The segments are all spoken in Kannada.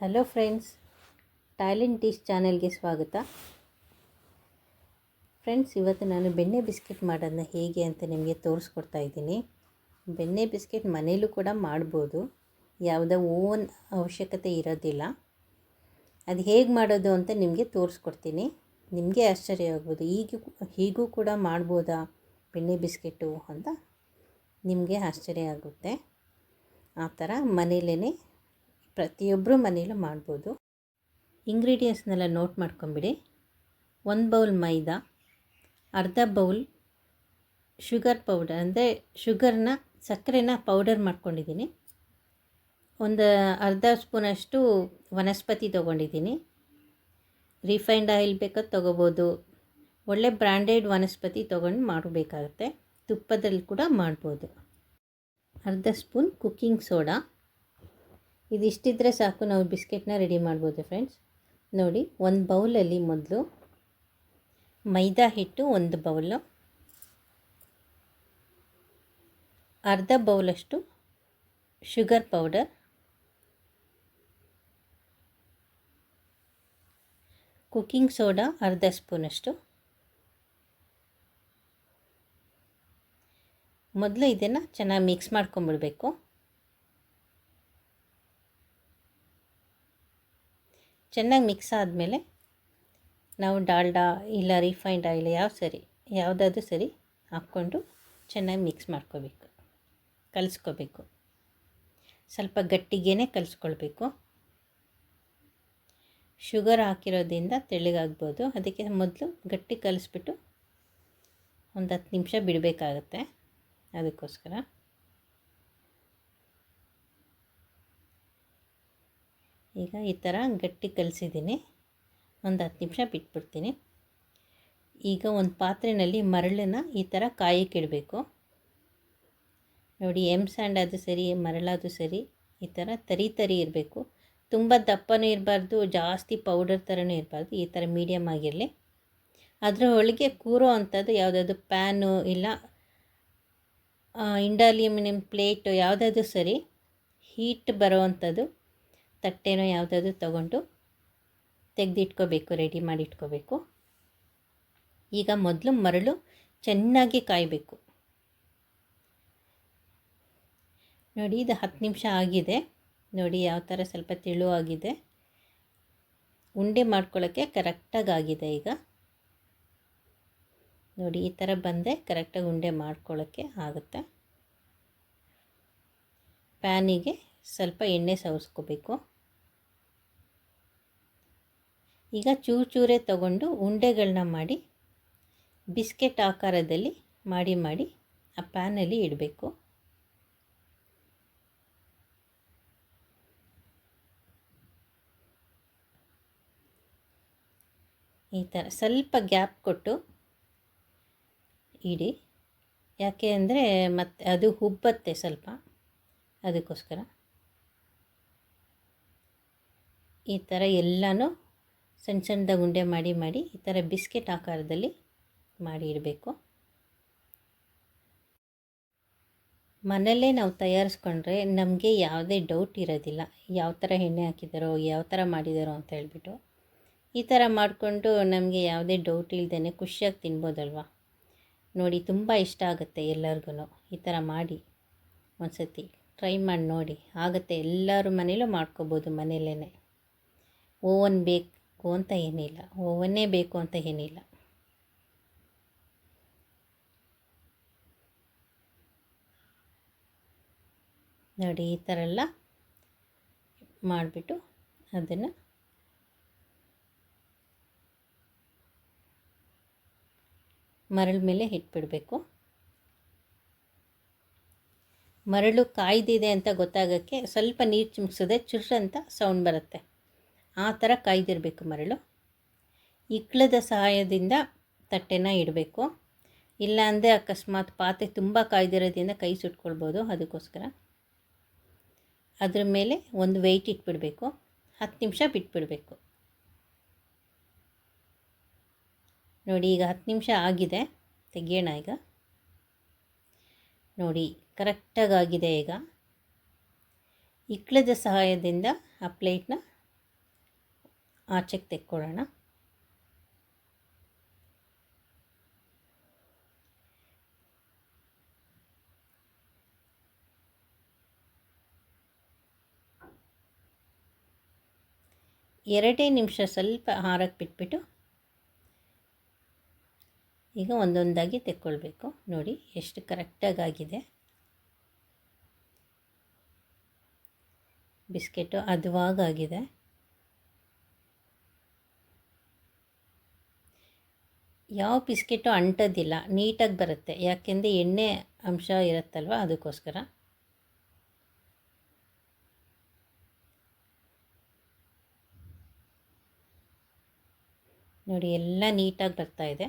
ಹಲೋ ಫ್ರೆಂಡ್ಸ್ ಟ್ಯಾಲೆಂಟ್ ಡಿಶ್ ಚಾನೆಲ್ಗೆ ಸ್ವಾಗತ. ಫ್ರೆಂಡ್ಸ್ ಇವತ್ತು ನಾನು ಬೆಣ್ಣೆ ಬಿಸ್ಕೆಟ್ ಮಾಡೋದನ್ನ ಹೇಗೆ ಅಂತ ನಿಮಗೆ ತೋರಿಸ್ಕೊಡ್ತಾ ಇದ್ದೀನಿ. ಬೆಣ್ಣೆ ಬಿಸ್ಕೆಟ್ ಮನೇಲೂ ಕೂಡ ಮಾಡ್ಬೋದು. ಯಾವುದೋ ಓನ್ ಅವಶ್ಯಕತೆ ಇರೋದಿಲ್ಲ. ಅದು ಹೇಗೆ ಮಾಡೋದು ಅಂತ ನಿಮಗೆ ತೋರಿಸ್ಕೊಡ್ತೀನಿ. ನಿಮಗೆ ಆಶ್ಚರ್ಯ ಆಗ್ಬೋದು. ಈಗ ಹೀಗೂ ಕೂಡ ಮಾಡ್ಬೋದಾ ಬೆಣ್ಣೆ ಬಿಸ್ಕೆಟು ಅಂತ ನಿಮಗೆ ಆಶ್ಚರ್ಯ ಆಗುತ್ತೆ. ಆ ಥರ ಮನೇಲೇ ಪ್ರತಿಯೊಬ್ಬರು ಮನೇಲೂ ಮಾಡ್ಬೋದು. ಇಂಗ್ರೀಡಿಯೆಂಟ್ಸ್ನೆಲ್ಲ ನೋಟ್ ಮಾಡ್ಕೊಂಬಿಡಿ. ಒಂದು ಬೌಲ್ ಮೈದಾ, ಅರ್ಧ ಬೌಲ್ ಶುಗರ್ ಪೌಡರ್ ಅಂದರೆ ಶುಗರ್ನ ಸಕ್ಕರೆನ ಪೌಡರ್ ಮಾಡ್ಕೊಂಡಿದ್ದೀನಿ. ಒಂದು ಅರ್ಧ ಸ್ಪೂನಷ್ಟು ವನಸ್ಪತಿ ತೊಗೊಂಡಿದ್ದೀನಿ. ರಿಫೈನ್ಡ್ ಆಯಿಲ್ ಬೇಕಾದ್ರೆ ತೊಗೋಬೋದು. ಒಳ್ಳೆ ಬ್ರ್ಯಾಂಡೆಡ್ ವನಸ್ಪತಿ ತೊಗೊಂಡು ಮಾಡಬೇಕಾಗುತ್ತೆ. ತುಪ್ಪದಲ್ಲಿ ಕೂಡ ಮಾಡ್ಬೋದು. ಅರ್ಧ ಸ್ಪೂನ್ ಕುಕ್ಕಿಂಗ್ ಸೋಡಾ ಇದಿಷ್ಟಿದ್ರೆ ಸಾಕು, ನಾವು ಬಿಸ್ಕೆಟ್ನ ರೆಡಿ ಮಾಡ್ಬೋದು ಫ್ರೆಂಡ್ಸ್ ನೋಡಿ, ಒಂದು ಬೌಲಲ್ಲಿ ಮೊದಲು ಮೈದಾ ಹಿಟ್ಟು ಒಂದು ಬೌಲು, ಅರ್ಧ ಬೌಲಷ್ಟು ಶುಗರ್ ಪೌಡರ್ ಕುಕ್ಕಿಂಗ್ ಸೋಡಾ ಅರ್ಧ ಸ್ಪೂನಷ್ಟು. ಮೊದಲು ಇದನ್ನು ಚೆನ್ನಾಗಿ ಮಿಕ್ಸ್ ಮಾಡ್ಕೊಂಬಿಡ್ಬೇಕು. ಚೆನ್ನಾಗಿ ಮಿಕ್ಸ್ ಆದಮೇಲೆ ನಾವು ಡಾಲ್ಡಾ ಇಲ್ಲ ರಿಫೈನ್ಡ್ ಆಯಿಲ್ ಯಾವ ಸರಿ, ಯಾವುದಾದ್ರೂ ಸರಿ ಹಾಕ್ಕೊಂಡು ಚೆನ್ನಾಗಿ ಮಿಕ್ಸ್ ಮಾಡ್ಕೋಬೇಕು, ಕಲಿಸ್ಕೋಬೇಕು. ಸ್ವಲ್ಪ ಗಟ್ಟಿಗೇ ಕಲಿಸ್ಕೊಳ್ಬೇಕು. ಶುಗರ್ ಹಾಕಿರೋದ್ರಿಂದ ತೆಳ್ಳಗಾಗ್ಬೋದು. ಅದಕ್ಕೆ ಮೊದಲು ಗಟ್ಟಿ ಕಲಿಸ್ಬಿಟ್ಟು ಒಂದು ಹತ್ತು ನಿಮಿಷ ಬಿಡಬೇಕಾಗತ್ತೆ ಅದಕ್ಕೋಸ್ಕರ. ಈಗ ಈ ಥರ ಗಟ್ಟಿ ಕಲಿಸಿದ್ದೀನಿ. ಒಂದು ಹತ್ತು ನಿಮಿಷ ಬಿಟ್ಬಿಡ್ತೀನಿ. ಈಗ ಒಂದು ಪಾತ್ರೆಯಲ್ಲಿ ಮರಳನ್ನು ಈ ಥರ ಕಾಯಕ್ಕಿಡಬೇಕು ನೋಡಿ, ಎಂ ಸ್ಯಾಂಡ್ ಅದು ಸರಿ, ಮರಳಾದರೂ ಸರಿ, ಈ ಥರ ತರಿ ತರಿ ಇರಬೇಕು. ತುಂಬ ದಪ್ಪನೂ ಇರಬಾರ್ದು, ಜಾಸ್ತಿ ಪೌಡರ್ ಥರನೂ ಇರಬಾರ್ದು, ಈ ಥರ ಮೀಡಿಯಮ್ ಆಗಿರಲಿ. ಅದರ ಒಳಗೆ ಕೂರೋ ಅಂಥದ್ದು ಯಾವುದಾದ್ರು ಪ್ಯಾನು ಇಲ್ಲ ಇಂಡಾಲಿಯಮಿನಿಯಮ್ ಪ್ಲೇಟು ಯಾವುದಾದ್ರೂ ಸರಿ, ಹೀಟ್ ಬರೋ ಅಂಥದ್ದು ತಟ್ಟೆನೋ ಯಾವುದಾದ್ರೂ ತಗೊಂಡು ತೆಗೆದಿಟ್ಕೋಬೇಕು ರೆಡಿ ಮಾಡಿ ಇಟ್ಕೋಬೇಕು ಈಗ ಮೊದಲು ಮರಳು ಚೆನ್ನಾಗಿ ಕಾಯಬೇಕು. ನೋಡಿ, ಇದು ಹತ್ತು ನಿಮಿಷ ಆಗಿದೆ. ನೋಡಿ, ಯಾವ ಥರ ಸ್ವಲ್ಪ ತೆಳುವಾಗಿದೆ ಉಂಡೆ ಮಾಡ್ಕೊಳ್ಳೋಕ್ಕೆ ಕರೆಕ್ಟಾಗಿ ಆಗಿದೆ ಈಗ. ನೋಡಿ, ಈ ಥರ ಬಂದೆ ಕರೆಕ್ಟಾಗಿ ಉಂಡೆ ಮಾಡ್ಕೊಳ್ಳೋಕ್ಕೆ ಆಗುತ್ತೆ. ಪ್ಯಾನಿಗೆ ಸ್ವಲ್ಪ ಎಣ್ಣೆ ಸವರಿಸ್ಕೋಬೇಕು ಈಗ ಚೂರು ಚೂರೇ ತಗೊಂಡು ಉಂಡೆಗಳನ್ನ ಮಾಡಿ, ಬಿಸ್ಕೆಟ್ ಆಕಾರದಲ್ಲಿ ಮಾಡಿ ಮಾಡಿ ಆ ಪ್ಯಾನಲ್ಲಿ ಇಡಬೇಕು. ಈ ಥರ ಸ್ವಲ್ಪ ಗ್ಯಾಪ್ ಕೊಟ್ಟು ಇಡಿ. ಯಾಕೆ ಅಂದರೆ ಮತ್ತೆ ಅದು ಹುಬ್ಬತ್ತೆ ಸ್ವಲ್ಪ, ಅದಕ್ಕೋಸ್ಕರ. ಈ ಥರ ಎಲ್ಲನೂ ಸಣ್ಣ ಸಣ್ಣದಾಗಿ ಉಂಡೆ ಮಾಡಿ ಮಾಡಿ ಈ ಥರ ಬಿಸ್ಕೆಟ್ ಆಕಾರದಲ್ಲಿ ಮಾಡಿ ಇಡಬೇಕು. ಮನೆಯಲ್ಲೇ ನಾವು ತಯಾರಿಸ್ಕೊಂಡ್ರೆ ನಮಗೆ ಯಾವುದೇ ಡೌಟ್ ಇರೋದಿಲ್ಲ. ಯಾವ ಥರ ಎಣ್ಣೆ ಹಾಕಿದಾರೋ, ಯಾವ ಥರ ಮಾಡಿದಾರೋ ಅಂತ ಹೇಳ್ಬಿಟ್ಟು ಈ ಥರ ಮಾಡಿಕೊಂಡು ನಮಗೆ ಯಾವುದೇ ಡೌಟ್ ಇಲ್ದೇ ಖುಷಿಯಾಗಿ ತಿನ್ಬೋದಲ್ವ? ನೋಡಿ, ತುಂಬ ಇಷ್ಟ ಆಗುತ್ತೆ ಎಲ್ಲರಿಗೂ ಈ ಥರ ಮಾಡಿ. ಒಂದು ಸತಿ ಟ್ರೈ ಮಾಡಿ ನೋಡಿ. ಆಗುತ್ತೆ ಎಲ್ಲರ ಮನೇಲೂ ಮಾಡ್ಕೋಬೋದು ಮನೆಯಲ್ಲೇ ಓವನ್ ಬೇಕು ಅಂತ ಏನಿಲ್ಲ. ಓವನ್ನೇ ಬೇಕು ಅಂತ ಏನಿಲ್ಲ. ನೋಡಿ, ಈ ಥರ ಎಲ್ಲ ಮಾಡಿಬಿಟ್ಟು ಅದನ್ನು ಮರಳ ಮೇಲೆ ಇಟ್ಬಿಡಬೇಕು. ಮರಳು ಕಾಯ್ದಿದೆ ಅಂತ ಗೊತ್ತಾಗೋಕ್ಕೆ ಸ್ವಲ್ಪ ನೀರು ಚಿಮ್ಕಿಸಿದ್ರೆ ಚುರ್ ಅಂತ ಸೌಂಡ್ ಬರುತ್ತೆ. ಆ ಥರ ಕಾಯ್ದಿರಬೇಕು ಮರಳು. ಇಕ್ಳದ ಸಹಾಯದಿಂದ ತಟ್ಟೆನ ಇಡಬೇಕು. ಇಲ್ಲಾಂದರೆ ಅಕಸ್ಮಾತ್ ಪಾತ್ರೆ ತುಂಬ ಕಾಯ್ದಿರೋದ್ರಿಂದ ಕೈ ಸುಟ್ಕೊಳ್ಬೋದು ಅದಕ್ಕೋಸ್ಕರ. ಅದ್ರ ಮೇಲೆ ಒಂದು ವೆಯ್ಟ್ ಇಟ್ಬಿಡಬೇಕು. ಹತ್ತು ನಿಮಿಷ ಬಿಟ್ಬಿಡಬೇಕು. ನೋಡಿ, ಈಗ ಹತ್ತು ನಿಮಿಷ ಆಗಿದೆ. ತೆಗಿಯೋಣ ಈಗ. ನೋಡಿ ಕರೆಕ್ಟಾಗಿ ಆಗಿದೆ ಈಗ. ಇಕ್ಳದ ಸಹಾಯದಿಂದ ಆ ಪ್ಲೇಟ್ನ ಆಚೆಗೆ ತೆಕ್ಕೊಳ್ಳೋಣ. ಎರಡೇ ನಿಮಿಷ ಸ್ವಲ್ಪ ಹಾರಕ್ಕೆ ಬಿಟ್ಬಿಟ್ಟು ಈಗ ಒಂದೊಂದಾಗಿ ತೆಕ್ಕೊಳ್ಬೇಕು. ನೋಡಿ, ಎಷ್ಟು ಕರೆಕ್ಟಾಗಿ ಆಗಿದೆ. ಬಿಸ್ಕೆಟು ಹದವಾಗಾಗಿದೆ ಯಾವ ಬಿಸ್ಕೆಟು ಅಂಟೋದಿಲ್ಲ, ನೀಟಾಗಿ ಬರುತ್ತೆ. ಯಾಕೆಂದರೆ ಎಣ್ಣೆ ಅಂಶ ಇರುತ್ತಲ್ವ, ಅದಕ್ಕೋಸ್ಕರ. ನೋಡಿ, ಎಲ್ಲ ನೀಟಾಗಿ ಬರ್ತಾ ಇದೆ.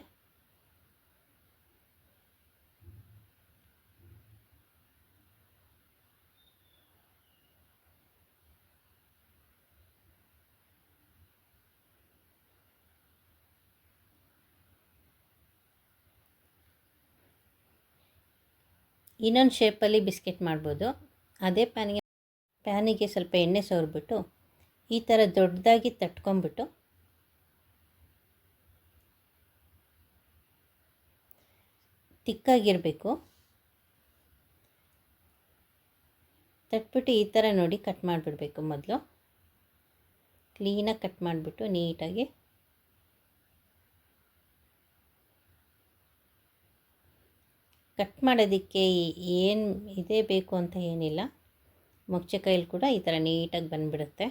ಇನ್ನೊಂದು ಶೇಪಲ್ಲಿ ಬಿಸ್ಕೆಟ್ ಮಾಡ್ಬೋದು. ಅದೇ ಪ್ಯಾನಿಗೆ ಪ್ಯಾನಿಗೆ ಸ್ವಲ್ಪ ಎಣ್ಣೆ ಸವರ್ಬಿಟ್ಟು, ಈ ಥರ ದೊಡ್ಡದಾಗಿ ತಟ್ಕೊಂಬಿಟ್ಟು, ತಿಕ್ಕಾಗಿರಬೇಕು. ತಟ್ಬಿಟ್ಟು ಈ ಥರ ನೋಡಿ ಕಟ್ ಮಾಡಿಬಿಡ್ಬೇಕು ಮೊದಲು. ಕ್ಲೀನಾಗಿ ಕಟ್ ಮಾಡಿಬಿಟ್ಟು ನೀಟಾಗಿ ಕಟ್ ಮಾಡೋದಕ್ಕೆ ಏನು ಇದೇ ಬೇಕು ಅಂತ ಏನಿಲ್ಲ. ಮೊಗ್ಚಕಾಯಲ್ಲಿ ಕೈಯಲ್ಲಿ ಕೂಡ ಈ ಥರ ನೀಟಾಗಿ ಬಂದುಬಿಡುತ್ತೆ.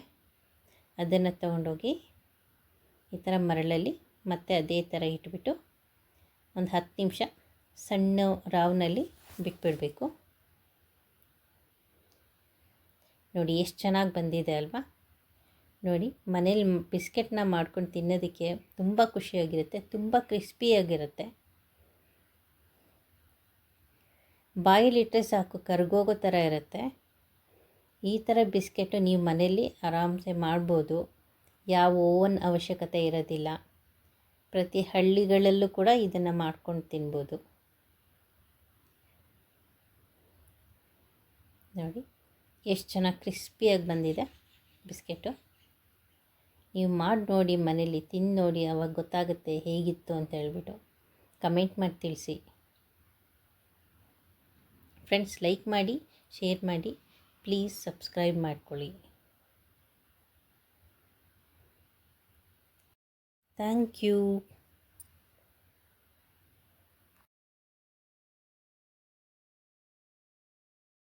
ಅದನ್ನು ತೊಗೊಂಡೋಗಿ ಈ ಥರ ಮರಳಲ್ಲಿ ಮತ್ತೆ ಅದೇ ಥರ ಇಟ್ಬಿಟ್ಟು ಒಂದು ಹತ್ತು ನಿಮಿಷ ಸಣ್ಣ ರಾವ್ನಲ್ಲಿ ಬಿಟ್ಬಿಡಬೇಕು. ನೋಡಿ ಎಷ್ಟು ಚೆನ್ನಾಗಿ ಬಂದಿದೆ ಅಲ್ವಾ? ನೋಡಿ ಮನೇಲಿ ಬಿಸ್ಕೆಟ್ನ ಮಾಡ್ಕೊಂಡು ತಿನ್ನೋದಕ್ಕೆ ತುಂಬ ಖುಷಿಯಾಗಿರುತ್ತೆ, ತುಂಬ ಕ್ರಿಸ್ಪಿಯಾಗಿರುತ್ತೆ. ಬಾಯಿಲಿಟ್ಟರೆ ಸಾಕು, ಕರ್ಗೋಗೋ ಥರ ಇರುತ್ತೆ. ಈ ಥರ ಬಿಸ್ಕೆಟು ನೀವು ಮನೇಲಿ ಆರಾಮ್ಸೆ ಮಾಡ್ಬೋದು. ಯಾವ ಓವನ್ ಅವಶ್ಯಕತೆ ಇರೋದಿಲ್ಲ. ಪ್ರತಿ ಹಳ್ಳಿಗಳಲ್ಲೂ ಕೂಡ ಇದನ್ನು ಮಾಡ್ಕೊಂಡು ತಿನ್ಬೋದು. ನೋಡಿ, ಎಷ್ಟು ಚೆನ್ನಾಗಿ ಕ್ರಿಸ್ಪಿಯಾಗಿ ಬಂದಿದೆ ಬಿಸ್ಕೆಟು. ನೀವು ಮಾಡಿ ನೋಡಿ ಮನೇಲಿ ತಿಂದು ನೋಡಿ, ಅವಾಗ ಗೊತ್ತಾಗುತ್ತೆ ಹೇಗಿತ್ತು ಅಂತ ಹೇಳ್ಬಿಟ್ಟು. ಕಮೆಂಟ್ ಮಾಡಿ ತಿಳಿಸಿ. ಫ್ರೆಂಡ್ಸ್ ಲೈಕ್ ಮಾಡಿ ಶೇರ್ ಮಾಡಿ ಪ್ಲೀಸ್ ಸಬ್ಸ್ಕ್ರೈಬ್ ಮಾಡ್ಕೊಳ್ಳಿ. Thank you